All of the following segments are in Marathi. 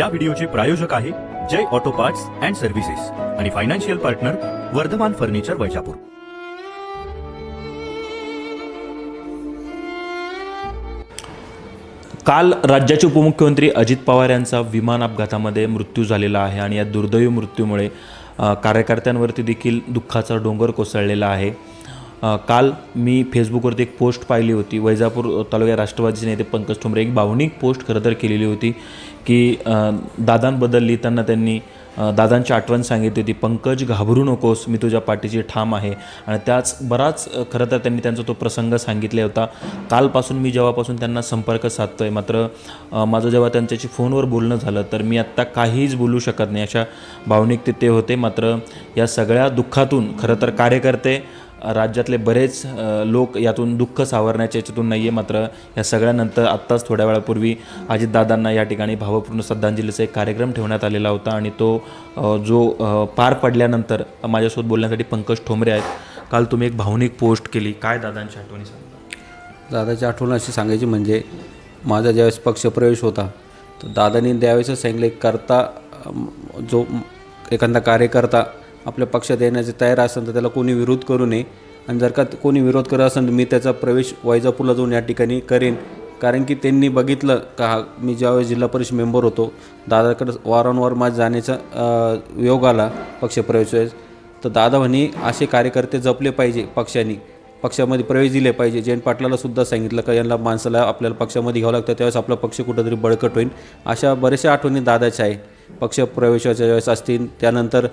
या व्हिडिओचे प्रायोजक आहे Jai auto parts and services आणि financial partner Vardhaman furniture Vaijapur. काल राज्याचे उपमुख्यमंत्री अजित पवार यांचा विमान अपघातामध्ये मृत्यू झालेला आहे आणि या दुर्दैवी मृत्यूमुळे कार्यकर्त्यांवरती देखील दुःखाचा डोंगर कोसळलेला आहे. काल मी फेसबुकवरती एक पोस्ट पाहिली होती. वैजापूर तालुक्यात राष्ट्रवादीचे नेते पंकज ठोंबरे एक भावनिक पोस्ट खरं तर केलेली होती. की अ, दादांबद्दल लिहिताना त्यांनी दादांची आठवण सांगितली होती पंकज घाबरू नकोस मी तुझ्या पाठीची ठाम आहे. आणि त्याच बराच खरं तर त्यांनी त्यांचा तो प्रसंग सांगितला होता. कालपासून मी जेव्हापासून त्यांना संपर्क साधतो आहे मात्र माझं जेव्हा त्यांच्याशी फोनवर बोलणं झालं तर मी आत्ता काहीच बोलू शकत नाही. अशा भावनिक ते होते मात्र या सगळ्या दुःखातून खरं तर कार्यकर्ते राज्यातले बरेच लोक यातून दुःख सावरण्याच्या याच्यातून नाही आहे मात्र. या सगळ्यानंतर आत्ताच थोड्या वेळापूर्वी अजितदादांना या ठिकाणी भावपूर्ण श्रद्धांजलीचा एक कार्यक्रम ठेवण्यात आलेला होता आणि तो जो पार पडल्यानंतर माझ्यासोबत बोलण्यासाठी पंकज ठोंबरे आहेत. काल तुम्ही एक भावनिक पोस्ट केली. काय दादांची आठवणी सांगा? दादाची आठवण अशी सांगायची म्हणजे माझा ज्यावेळेस पक्षप्रवेश होता तर दादानी त्यावेळेसच सांगितले करता जो एखादा कार्यकर्ता आपल्या पक्षात येण्याचे तयार असेल तर त्याला कोणी विरोध करू नये. आणि जर का कोणी विरोध करत असेल तर मी त्याचा प्रवेश वैजापूरला जाऊन या ठिकाणी करेन. कारण की त्यांनी बघितलं का हा मी ज्यावेळेस जिल्हा परिषद मेंबर होतो दादाकडे वारंवार माझा जाण्याचा योग आला पक्षप्रवेश वेळेस. तर दादा म्हणे असे कार्यकर्ते जपले पाहिजे पक्षाने. पक्षामध्ये प्रवेश दिले पाहिजे. जयंत पाटलाला सुद्धा सांगितलं का यांना माणसाला आपल्याला पक्षामध्ये घ्यावं लागतं. त्यावेळेस आपला पक्ष कुठंतरी बळकट होईल. अशा बऱ्याचशा आठवणी दादाच्या आहे पक्षप्रवेशाच्या वेळेस असतील. त्यानंतर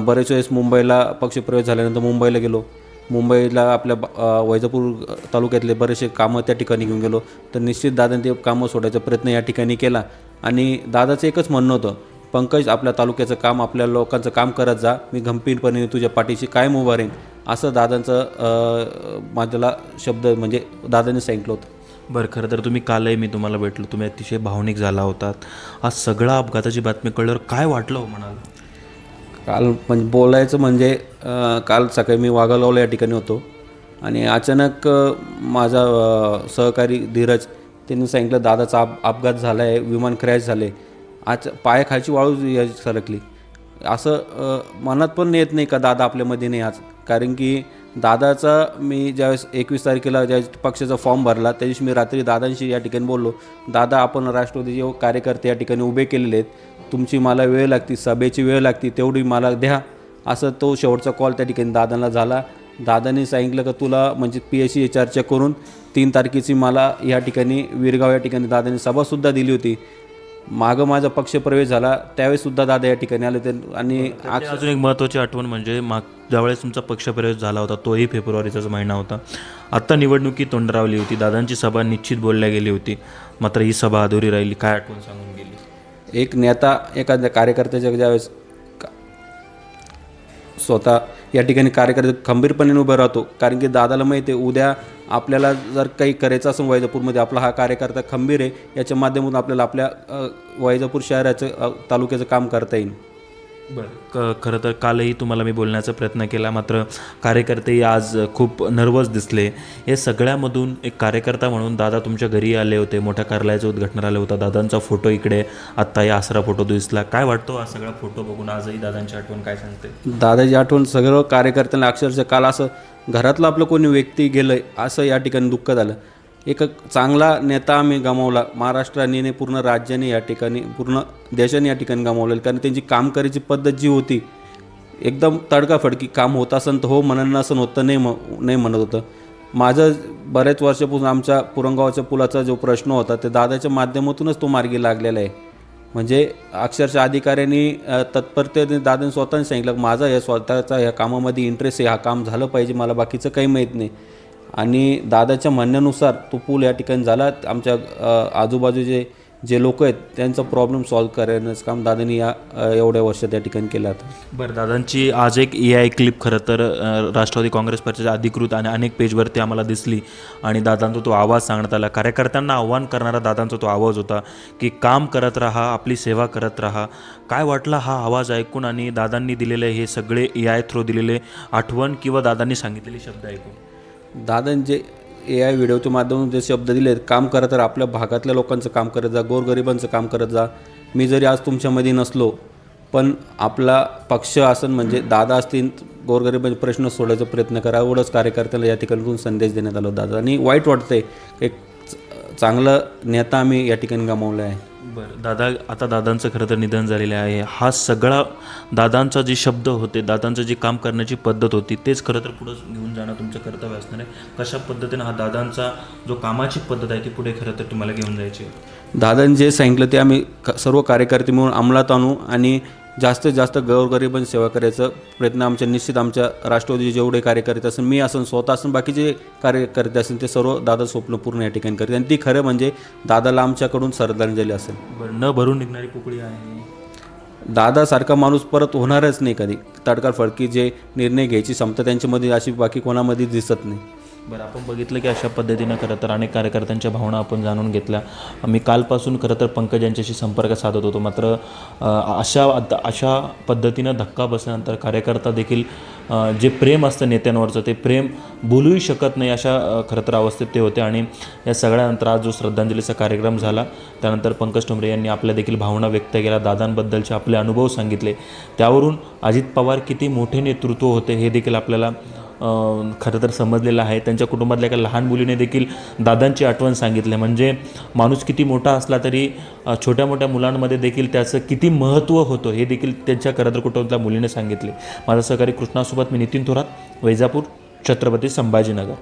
बरेच वेळेस मुंबईला पक्षप्रवेश झाल्यानंतर मुंबईला गेलो. मुंबईला आपल्या ब- वैजापूर तालुक्यातले बरेचसे कामं त्या ठिकाणी घेऊन गेलो. तर निश्चित दादाने ते कामं सोडायचा प्रयत्न या ठिकाणी केला. आणि दादाचं एकच म्हणणं होतं पंकज आपल्या तालुक्याचं काम आपल्या लोकांचं काम करत जा. मी गंभीरपणे तुझ्या पाठीशी कायम उभा राहीन. असं दादांचं माझ्याला शब्द म्हणजे दादाने सांगितलं होतं. बरं खरं तर तुम्ही कालही मी तुम्हाला भेटलो. तुम्ही अतिशय भावनिक झाला होतात. आज सगळा अपघाताची बातमी कळल्यावर काय वाटलं हो म्हणाल? काल म्हणजे बोलायचं म्हणजे अं, काल सकाळी मी वाघालावला या ठिकाणी होतो. आणि अचानक अं, माझा अं, सहकारी धीरज त्यांनी सांगितलं दादाचा अप अपघात झाला आहे विमान क्रॅश झाले आज पायाखालची वाळू या- सरकली. असं मनात पण येत नाही का दादा आपल्यामध्ये नाही आज? कारण की दादाचा मी ज्यावेळेस एकवीस तारखेला ज्या पक्षाचा फॉर्म भरला त्या दिवशी मी रात्री दादांशी या ठिकाणी बोललो दादा आपण राष्ट्रवादीचे कार्यकर्ते या ठिकाणी उभे केलेले आहेत तुमची मला वेळ लागती सभेची वेळ लागती तेवढी मला द्या. असं तो शेवटचा कॉल त्या ठिकाणी दादांना झाला. दादांनी सांगितलं का तुला म्हणजे पी एस सी चर्चा करून तीन तारखेची मला या ठिकाणी विरगाव या ठिकाणी दादांनी सभासुद्धा दिली होती. मागं माझा पक्षप्रवेश झाला त्यावेळेसुद्धा दादा या ठिकाणी आले होते आणि आणि अजून एक महत्त्वाची आठवण म्हणजे माग ज्यावेळेस तुमचा पक्षप्रवेश झाला होता तोही फेब्रुवारीचाच महिना होता. आत्ता निवडणुकी तोंडरावली होती दादांची सभा निश्चित बोलल्या गेली होती. मात्र ही सभा अधुरी राहिली काय आठवण सांगून गेली? एक नेता एखाद्या कार्यकर्त्याच्या ज्यावेळेस स्वतः या ठिकाणी कार्यकर्ते खंबीरपणे उभा राहतो. कारण की दादाला माहिती आहे उद्या आपल्याला जर काही करायचं असं वैजापूरमध्ये आपला हा कार्यकर्ता खंबीर आहे याच्या माध्यमातून आपल्याला आपल्या वैजापूर शहराचं तालुक्याचं काम करता येईल. बरं. क खरं तर कालही तुम्हाला मी बोलण्याचा प्रयत्न केला मात्र कार्यकर्तेही आज खूप नर्वस दिसले. हे सगळ्यामधून एक कार्यकर्ता म्हणून दादा तुमच्या घरी आले होते मोठ्या कार्यालयाचं उद्घाटन आलं होतं. दादांचा फोटो इकडे आत्ता या आसरा फोटो दिसला. काय वाटतो हा सगळा फोटो बघून? आजही दादांची आठवण काय सांगते? दादाची आठवण सगळं कार्यकर्त्यांना अक्षरशः काल असं घरातलं आपलं कोणी व्यक्ती गेलं असं या ठिकाणी दुःख झालं. एक चांगला नेता आम्ही गमावला. महाराष्ट्राने पूर्ण राज्याने या ठिकाणी पूर्ण देशाने या ठिकाणी गमावलेलं. कारण त्यांची काम करायची पद्धत जी होती एकदम तडकाफडकी. काम होत असन तर हो म्हणणं नसन होतं नाही म नाही म्हणत होतं. माझं बऱ्याच वर्षापासून आमच्या पुरंगावाच्या पुलाचा जो प्रश्न होता ते दादाच्या माध्यमातूनच तो मार्गी लागलेला आहे. म्हणजे अक्षरशः अधिकाऱ्यांनी तत्परतेने दादाने स्वतःने सांगितलं माझा या स्वतःचा या कामामध्ये इंटरेस्ट आहे हा काम झालं पाहिजे मला बाकीचं काही माहीत नाही. आणि दादाच्या म्हणण्यानुसार तो पूल या ठिकाणी झाला. आमच्या आजूबाजूचे जे लोक आहेत त्यांचा प्रॉब्लेम सॉल्व्ह करण्याचं काम दादानी या एवढ्या वर्षात या ठिकाणी केलं होतं बरं दादांची आज एक ए आय क्लिप खरं तर राष्ट्रवादी काँग्रेस पक्षाच्या अधिकृत आणि अनेक पेजवरती आम्हाला दिसली. आणि दादांचा तो आवाज सांगण्यात आला. कार्यकर्त्यांना आव्हान करणारा दादांचा तो आवाज होता की काम करत राहा आपली सेवा करत राहा. काय वाटला हा आवाज ऐकून आणि दादांनी दिलेले हे सगळे ए आय थ्रू दिलेले आठवण किंवा दादांनी सांगितलेले शब्द ऐकून? दादन जे ए आय व्हिडिओच्या माध्यमातून जे शब्द दिले काम करत तर आपल्या भागातल्या लोकांचं काम करत जा गोरगरिबांचं काम करत जा. मी जरी आज तुमच्यामध्ये नसलो पण आपला पक्ष आसन म्हणजे दादा असतील गोरगरिबांचे प्रश्न सोडायचा प्रयत्न करा. एवढंच कार्यकर्त्याला या ठिकाणून संदेश देण्यात आला दादा. आणि वाईट वाटतंय एक चांगलं नेता आम्ही या ठिकाणी गमावलं आहे. बरं दादा आता दादांचं खरं तर निधन झालेलं आहे. हा सगळा दादांचा जे शब्द होते दादांचं जे काम करण्याची पद्धत होती तेच खरं तर पुढं घेऊन जाणं तुमचं कर्तव्य असणार आहे. कशा पद्धतीनं हा दादांचा जो कामाची पद्धत आहे ती पुढे खरं तर तुम्हाला घेऊन जायची दादांनी जे सांगितलं ते आम्ही क- सर्व कार्यकर्ते मिळून अंमलात आणू आणि जास्तीत जास्त गोरगरिबांची सेवा करायचं प्रयत्न आमच्या निश्चित आमच्या राष्ट्रवादी जेवढे कार्यकर्ते असेल मी असेल स्वतः असेल बाकीचे कार्यकर्ते असेल ते सर्व दादा स्वप्न पूर्ण या ठिकाणी करते आणि ती खरं म्हणजे दादाला आमच्याकडून श्रद्धांजली असेल. न भरून निघणारी पोकळी आहे. दादासारखा माणूस परत होणारच नाही कधी. तडकार फडकी जे निर्णय घ्यायची क्षमता त्यांच्यामध्ये अशी बाकी कोणामध्ये दिसत नाही. बरं आपण बघितलं की अशा पद्धतीनं खरं तर अनेक कार्यकर्त्यांच्या भावना आपण जाणून घेतल्या. मी कालपासून खरं तर पंकज यांच्याशी संपर्क साधत होतो. मात्र अशा अशा पद्धतीनं धक्का बसल्यानंतर कार्यकर्ता देखील जे प्रेम असतं नेत्यांवरचं ते प्रेम बोलूही शकत नाही अशा खरं तर अवस्थेत ते होते. आणि या सगळ्यानंतर आज जो श्रद्धांजलीचा कार्यक्रम झाला त्यानंतर पंकज टुमरे यांनी आपल्या देखील भावना व्यक्त केल्या दादांबद्दलचे आपले अनुभव सांगितले. त्यावरून अजित पवार किती मोठे नेतृत्व होते हे देखील आपल्याला खरं तर समजलेलं आहे. त्यांच्या कुटुंबातल्या एका लहान मुलीने देखील दादांची आठवण सांगितली. म्हणजे माणूस किती मोठा असला तरी छोट्या मोठ्या मुलांमध्ये देखील त्याचं किती महत्त्व होतं हे देखील त्यांच्या खरं तर कुटुंबातल्या मुलीने सांगितले. माझा सहकारी कृष्णासोबत मी नितीन थोरात वैजापूर छत्रपती संभाजीनगर.